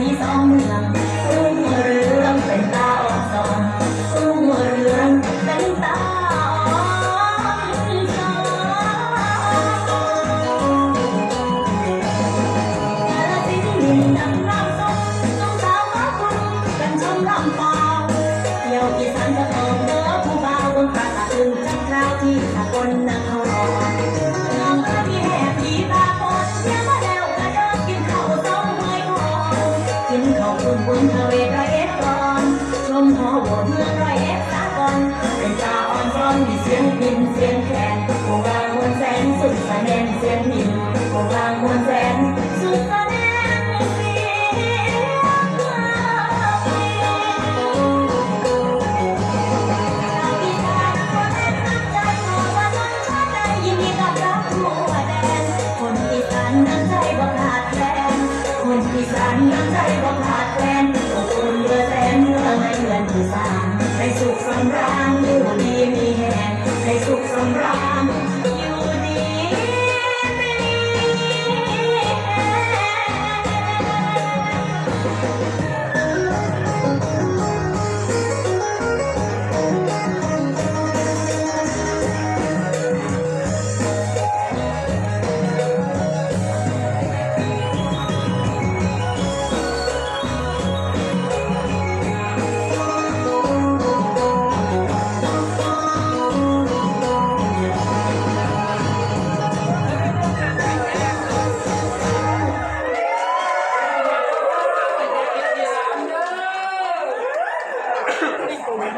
你走了。 อบคุณคุณทวีรอยเอ็ดก่อนชมหอโบสเมือรอยเอ็สากลเป็นตาอ่อนซ้อนมีเสียงพินเสียงแคนโบราณมนแสนสุดสะแนนเสียงพินโบรางมน Thank you.